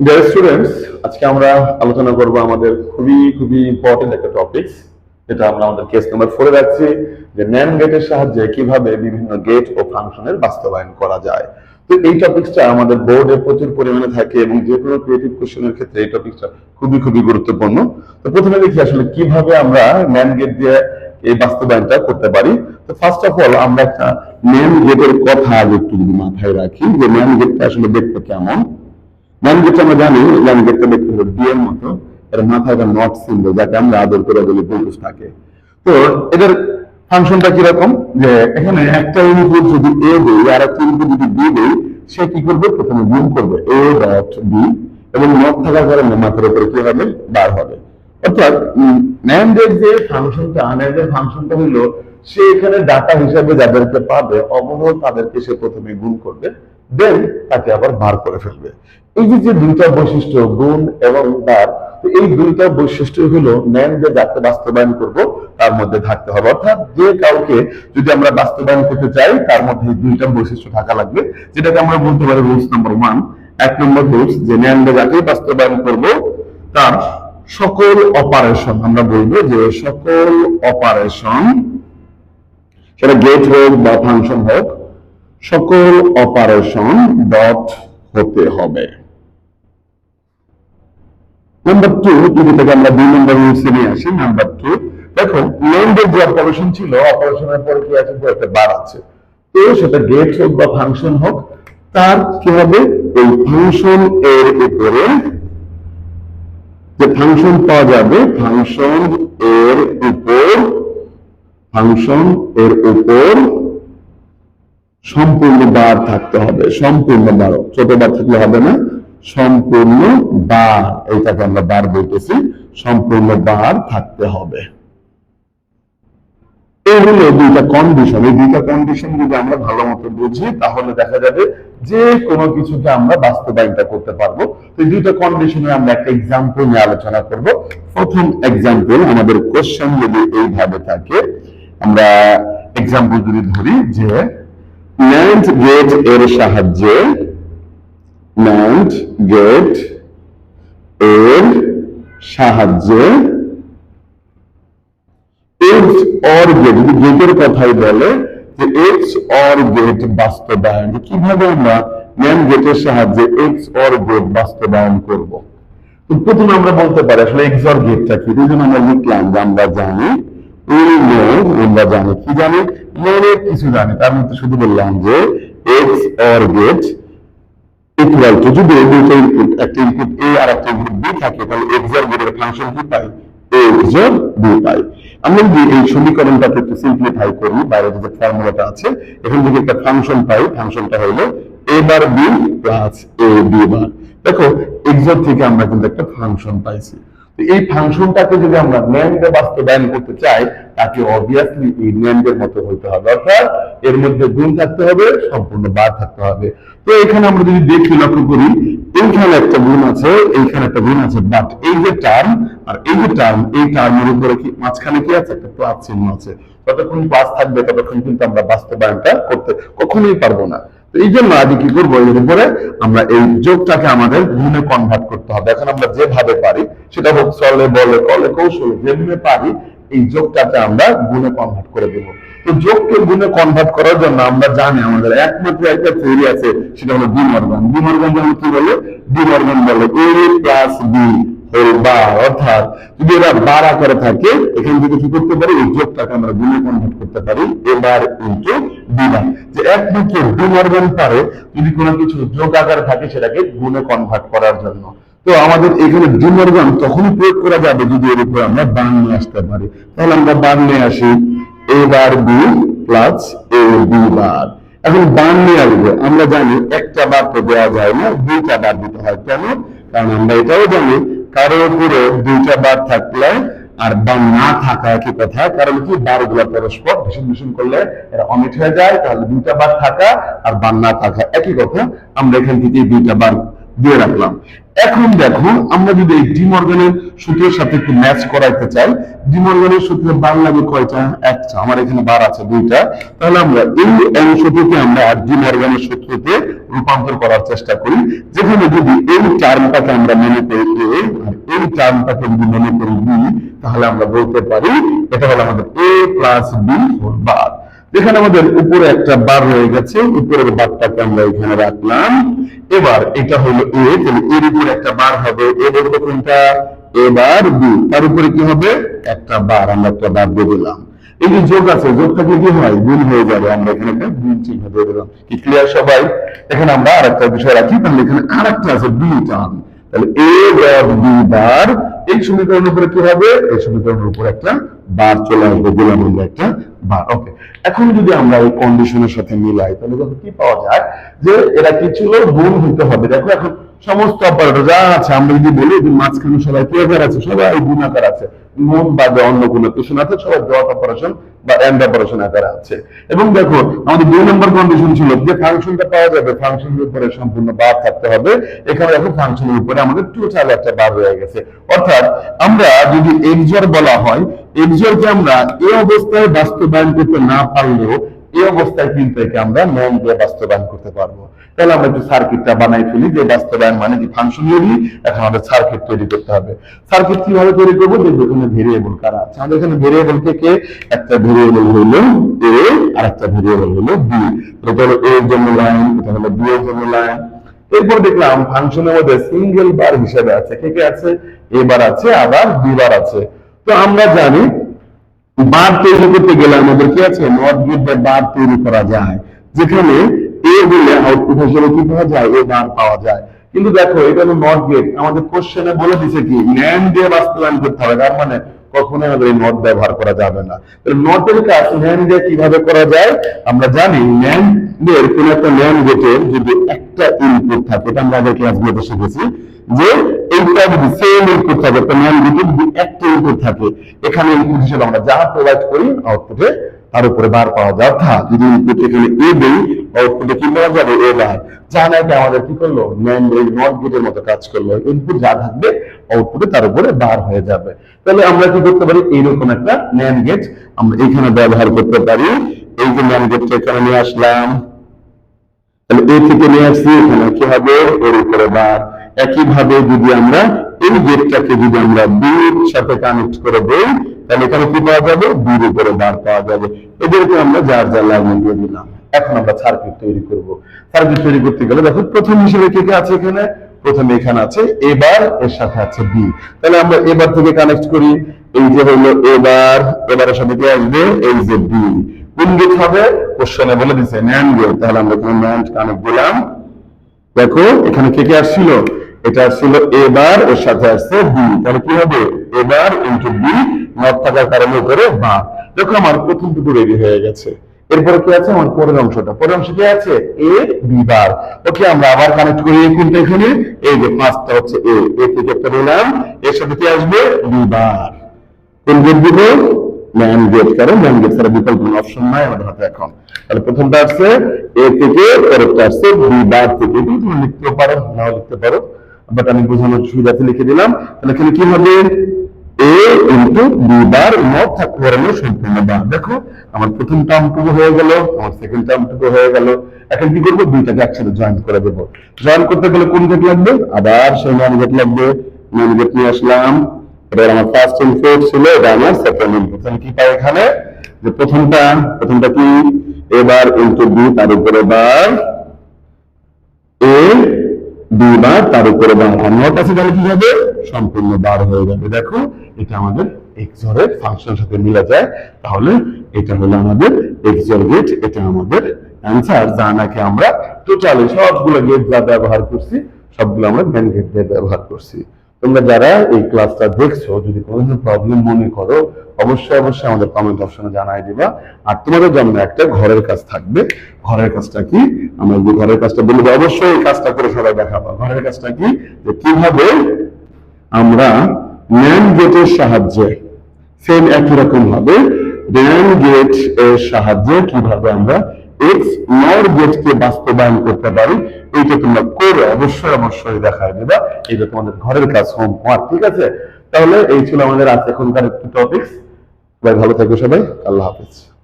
Dear students আজকে আমরা আলোচনা করব আমাদের খুবই খুবই ইম্পর্টেন্ট একটা টপিক যেটা আমরা আমাদের কেস নাম্বার ফোরে রাখছি যে ন্যান গেটের সাহায্যে কীভাবে বিভিন্ন গেট ও ফাংশনের বাস্তবায়ন করা যায়। তো এই টপিকসটা আমাদের বোর্ডে প্রচুর পরিমাণে থাকে এবং যে কোনো ক্রিয়েটিভ কোশ্চেনের ক্ষেত্রে এই খুবই খুবই গুরুত্বপূর্ণ। তো প্রথমে দেখি আসলে কীভাবে আমরা ন্যান গেট দিয়ে এই বাস্তবায়নটা করতে পারি। তো ফার্স্ট অফ অল আমরা একটা ন্যান গেটের কথা আগে একটু মাথায় রাখি, যে ন্যান গেটটা আসলে দেখতে কেমন। গেট আমরা জানি গেটটা দেখতে হলো ডি এর মতো। এর মাথায় একটা নট সিম্বল যাকে আমরা আদর করে বলি থাকে। তো এদের ফাংশনটা কীরকম? যে এখানে একটা ইনপুট যদি এ দেই, আর একটা ইনপুট যদি বি দেই, সে কি করবে? প্রথমে গুণ করবে। এ ডট বি এবং নট থাকার কারণে মাথার উপরে কি হবে? বার হবে। অর্থাৎ ন্যান্ডের যে ফাংশনটা ন্যান্ডের ফাংশনটা হলো সে এখানে ডাটা হিসাবে যাদেরকে পাবে অবহল তাদেরকে সে প্রথমে গুণ করবে। দেন তাকে আবার বার করে ফেলবে। এই যে যে দুইটা বৈশিষ্ট্য, গুণ এবং বার এই দুইটা বৈশিষ্ট্য হলো ন্যান যে যাকে বাস্তবায়ন করব, তার মধ্যে থাকতে হবে। অর্থাৎ যে কাউকে যদি আমরা বাস্তবায়ন করতে চাই, তার মধ্যে দুইটা বৈশিষ্ট্য থাকা লাগবে, যেটাকে আমরা বলতে পারি রুলস নাম্বার ওয়ান এক নম্বর রুলস যে ন্যান যে যাকে বাস্তবায়ন করব, তার সকল অপারেশন আমরা বলব যে সকল অপারেশন সেটা গেট হোক বা ফাংশন হোক সকল অপারেশন ডট হতে হবে। নাম্বার টু যদি থেকে আমরা দুই নম্বর রুলসে আসি নাম্বার টু দেখো লেন্ডের যে অপারেশন ছিল অপারেশনের পরে কি আছে? একটা বার আছে। তো সেটা গেট হোক বা ফাংশন হোক, তার কি হবে? ওই ফাংশন এর উপরে যে ফাংশন পাওয়া যাবে ফাংশন এর উপর ফাংশন এর উপর সম্পূর্ণ বার থাকতে হবে, সম্পূর্ণ বার, ছোট বার থাকলে হবে না, সম্পূর্ণ বার, এইটাকে আমরা বার বলতেছি, সম্পূর্ণ বার থাকতে হবে। এই হলো দুইটা কন্ডিশন এই দুইটা কন্ডিশন যদি আমরা ভালো মতো বুঝি, তাহলে দেখা যাবে যে কোনো কিছুকে আমরা বাস্তবায়নটা করতে পারব। তো এই দুইটা কন্ডিশনে আমরা একটা এক্সাম্পল নিয়ে আলোচনা করব। প্রথম এক্সাম্পল আমাদের কোশ্চেন যদি এইভাবে থাকে, আমরা এক্সাম্পল যদি ধরি যে ন্যান্ড গেটের সাহায্যে ন্যান্ড গেটের সাহায্যে এক্স অর গেট যদি গেটের কথাই বলে, যে এক্স অর গেট বাস্তবায়ন, কীভাবে আমরা ন্যান্ড গেটের সাহায্যে এক্স অর গেট বাস্তবায়ন করব? প্রথমে আমরা বলতে পারি, আসলে এক্স অর গেটটা কি? এই জন্য আমরা লিখলাম যে আমরা জানি know, আমরা জানি কি জানি? মনে কিছু জানি। তার মধ্যে শুধু বললাম যে XOR gate equal to যদি একটা ইনপুট এ আর একটা ইনপুট বি থাকে তাহলে এক্স আর গেটের ফাংশন কি পাই এক্স আর বি পাই আমরা যদি এই সমীকরণটাকে একটু সিম্পলিফাই করি বাইরে যে ফর্মুলাটা আছে এখান থেকে একটা ফাংশন পাই ফাংশনটা হলো A bar B plus A B bar দেখো এক্সর থেকে আমরা কিন্তু একটা ফাংশন পাইছি। এই ফাংশনটাকে যদি আমরা ন্যান্ডে বাস্তবায়ন করতে চাই, তাকে অবভিয়াসলি এই ন্যান্ডের মতো হইতে হবে। অর্থাৎ এর মধ্যে গুণ থাকতে হবে, সম্পূর্ণ বার থাকতে হবে। তো এখানে আমরা যদি দেখি, লক্ষ্য করি, এইখানে একটা গুণ আছে, এইখানে একটা গুণ আছে বাট এই যে টার্ম আর এই যে টার্ম এই টার্মের উপরে কি মাঝখানে কি আছে? একটা প্লাস চিহ্ন আছে। যতক্ষণ প্লাস থাকবে, ততক্ষণ কিন্তু আমরা বাস্তবায়নটা করতে কখনোই পারব না। এই জন্য আগে কি করব এর উপরে আমরা এই যোগটাকে আমাদের গুণে কনভার্ট করতে হবে। এখন আমরা যেভাবে পারি, সেটা হোক চলে, বলে, কলে, কৌশলে, যেভাবে পারি, এই যোগটাকে আমরা গুণে কনভার্ট করে দেবো। তো যোগকে গুণে কনভার্ট করার জন্য আমরা জানি আমাদের একমাত্র একটা থিওরি আছে, সেটা হলো ডিমর্গান ডিমর্গান যেমন কি বলে? ডিমর্গান বলে A plus B whole bar অর্থাৎ যদি এরা বার আকারে থাকে, এখান থেকে কি করতে পারি? এই যোগটাকে আমরা গুণে কনভার্ট করতে পারি, এবার ইন্টু বিবার যে একমাত্র পারে, যদি কোনো কিছু যোগ আকারে থাকে সেটাকে গুণে কনভার্ট করার জন্য। তো আমাদের এখানে তখনই প্রয়োগ করা যাবে যদি এর উপর আমরা বান নিয়ে আসতে পারি। তাহলে আমরা বান নিয়ে আসি A bar B plus A B bar এখন বান নিয়ে আসব। আমরা জানি একটা বার তো দেওয়া যায় না, দুইটা বার দিতে হয়। কেন? কারণ আমরা এটাও জানি, কারোর উপরে দুইটা বার থাকলে আর দাম না থাকা একই কথা কারণ কি? বারগুলা পরস্পর ভীষণ ভীষণ করলে এরা অমিট হয়ে যায়, তাহলে দুইটা বার থাকা আর বান না থাকা একই কথা। আমরা এখান থেকে দুইটা বার দিয়ে রাখলাম। এখন দেখো, আমরা যদি এই ডিমর্গানের সূত্রের সাথে একটু ম্যাচ করাইতে চাই ডিমর্গানের সূত্রে বার লাগে কয়টা? একটা, আমার এখানে বার আছে দুইটা। তাহলে আমরা এই অংশটিকে আমরা ডিমর্গানের সূত্রতে রূপান্তর করার চেষ্টা করি। যেখানে যদি এই টার্মটাকে আমরা মনে করি, এই টার্মটাকে যদি মনে করি বি তাহলে আমরা বলতে পারি, এটা হলো আমাদের A plus B whole bar যেখানে আমাদের উপরে একটা বার রয়ে গেছে, উপরের বারটাকে আমরা এখানে রাখলাম। এবার এটা হলো এ, তাহলে এর উপরে একটা বার হবে, এ বলতে কোনটা? এবার বি। তার উপরে কি হবে? একটা বার, আমরা একটা বার দিয়ে দিলাম। এই যে যোগ আছে যোগ থাকলে কি হয়? গুণ হয়ে যাবে, আমরা এখানে গুণ চিহ্ন দিয়ে দিলাম। কি ক্লিয়ার সবাই? এখানে আমরা আর একটা বিষয় রাখি, তাহলে এখানে আর একটা আছে, বি টার্ম তাহলে এ ডট বি বার এই সমীকরণের উপরে কি হবে? এই সমীকরণের উপরে একটা বার চলে আসবে আমরা একটা বার। ওকে এখন যদি আমরা এই কন্ডিশনের সাথে মিলাই, তাহলে কি পাওয়া যায়? যে এরা কি ছিল? গুণ হতে হবে। দেখো এখন সমস্ত অপারেটর যা আছে, আমরা যদি বলি যে মাঝখানে সবাই কি আছে, সবাই গুণ আকার আছে। গুণ বাদে অন্য কোনো কিছু আছে সবাই ডট অপারেশন বা এন্ড অপারেশন আকারে আছে। এবং দেখো, আমাদের দুই নম্বর কন্ডিশন ছিল যে ফাংশনটা পাওয়া যাবে ফাংশনের উপরে সম্পূর্ণ বার থাকতে হবে। এখানে দেখো ফাংশনের উপরে আমাদের টোটাল একটা বার রয়ে গেছে। অর্থাৎ, আমরা যদি এক্সর বলা হয় এক্সরকে আমরা এই অবস্থায় বাস্তবায়ন করতে না পারলেও, এই অবস্থায় কিন্তু একে আমরা নন দিয়ে বাস্তবায়ন করতে পারব। তাহলে আমরা একটু সার্কিটটা বানাই ফেলি, যে বাস্তবায়ন মানে কি ফাংশন তৈরি এখন আমাদের সার্কিট তৈরি করতে হবে। সার্কিট কীভাবে তৈরি করব? দেখব এখানে ভেরিয়েবল কারা আছে। আমাদের এখানে ভেরিয়েবল থেকে একটা ভেরিয়েবল হলো এ আর একটা ভেরিয়েবল হলো বি এটা হলো এর জন্য লাইন এটা হলো বি এর জন্য লাইন এরপর দেখলাম ফাংশনের মধ্যে সিঙ্গেল বার হিসেবে আছে। কে কে আছে? এ বার আছে আবার বি বার আছে। তো আমরা জানি বার তৈরি করতে গেলে আমাদের কি আছে? নট গেট বা বার তৈরি করা যায়। যেখানে কিন্তু দেখো, এটা নট গেট আমাদের কোশ্চেনে বলে দিছে কি দিয়ে বাস্তবায়ন করতে হবে। তার মানে কখনোই আমাদের এই নট ব্যবহার করা যাবে না। নটের কাজ দিয়ে কীভাবে করা যায়? আমরা জানি এখানে আমরা যা তার উপরে বার পাওয়া যায়। যদি ইনপুট এখানে এ দেই আউটপুটে কি পাওয়া যাবে যা না এটা আমাদের কি করল? মতো কাজ করল। ইনপুট যা থাকবে আউটপুটে তার উপরে বার হয়ে যাবে। তাহলে আমরা কি করতে পারি? এইরকম একটা ন্যান গেট আমরা এখানে ব্যবহার করতে পারি। এই যে ন্যান গেটটা এখানে নিয়ে আসলাম। তাহলে এ থেকে নিয়ে আসছি, এখানে কি হবে? এর উপরে বার একইভাবে যদি আমরা এই গেটটাকে যদি আমরা বির সাথে কানেক্ট করে দেই, তাহলে এখানে কি পাওয়া যাবে? বির উপরে বার পাওয়া যাবে। এদেরকে আমরা যার যার লাইনে দিয়ে দিলাম। এখন আমরা সার্কিট তৈরি করব। সার্কিট তৈরি করতে গেলে দেখো, প্রথম হিসেবে কে কে আছে এখানে? প্রথমে এখানে আছে এবার এর সাথে আছে বি তাহলে আমরা এবার থেকে কানেক্ট করি। এই যে হলো এবার এবারের সাথে কি আসবে? এই যে বি কোন গেট হবে? কোশ্চেনে বলে দিছে ন্যান্ড গেট তাহলে আমরা এখানে ন্যান্ড কানেক্ট দিলাম দেখো, এখানে কে কে আসছিল? এটা আসছিল এবার এর সাথে আসছে বি তাহলে কি হবে? এবার ইন্টু বি নট থাকার কারণে উপরে বা দেখো, আমার প্রথম দুটো রেডি হয়ে গেছে। এরপরে কি আছে? আমার পরের অংশটা। পরের অংশ কি আছে? এ, বি বার। ওকে, আমরা আবার কানেক্ট করি কোনটা এখানে? এই যে পাঁচটা হচ্ছে এ। এ থেকে একটা নিলাম। এর সাথে কি আসবে? B bar. কোন গেট দিব? ম্যান গেট কারণ ম্যান গেট ছাড়া বিকল্প কোনো অপশন নাই আমাদের হাতে এখন। তাহলে প্রথমটা আসছে এ থেকে, পরেরটা আসছে বি বার থেকে। এটি তুমি লিখতেও পারো, নাও লিখতে পারো। বাট আমি বোঝানোর সুবিধাতে লিখে দিলাম। তাহলে এখানে কি হবে? ইন্টু বি বার পারে সম্পূর্ণ বার দেখো, আমার প্রথম টার্মটুকু হয়ে গেল, আমার সেকেন্ড টার্মটুকু হয়ে গেল। এখন কি করব? দুইটাকে একসাথে জয়েন করে দেবো। জয়েন করতে গেলে কোন গেট লাগবে? আবার সেই ম্যান গেট লাগবে। ম্যান গেট নিয়ে আসলাম। এবার আমার ফার্স্ট ইনপুট ছিল এটা আমার সেকেন্ড ইনপুট তাহলে কি পাই এখানে? যে প্রথমটা প্রথমটা কি? এবার ইনটু বি তার উপরে বার এ দুই বার তার উপরে আর নট আছে তাহলে কি হবে? সম্পূর্ণ বার হয়ে যাবে। দেখো, এটা আমাদের এক্সরের ফাংশনের সাথে মিলে যায়। তাহলে এটা হলো আমাদের এক্সর গেট এটা আমাদের অ্যান্সার যা নাকি আমরা টোটালি সবগুলো গেট যা ব্যবহার করছি, সবগুলো আমরা মেন গেট দিয়ে ব্যবহার করছি। তোমরা যারা এই ক্লাসটা দেখছ, যদি কোনো প্রবলেম মনে করো, অবশ্যই অবশ্যই আমাদের কমেন্ট অপশনে জানাই দিবা। আর তোমাদের জন্য একটা ঘরের কাজ থাকবে। ঘরের কাজটা কি? আমরা যে ঘরের কাজটা বলব অবশ্যই এই কাজটা করে সবাই দেখাবো। ঘরের কাজটা কি? যে কীভাবে আমরা ন্যান গেটের সাহায্যে সেম একই রকম ভাবে ন্যান গেটের সাহায্যে কীভাবে আমরা এক্স নর গেটকে বাস্তবায়ন করতে পারি। এইটা তোমরা করে অবশ্যই অবশ্যই দেখায় দেবা। এটা তোমাদের ঘরের কাজ হোমওয়ার্ক ঠিক আছে? তাহলে এই ছিল আমাদের আজ এখনকার একটু টপিকস সবাই ভালো থাকবে সবাই। আল্লাহ হাফিজ।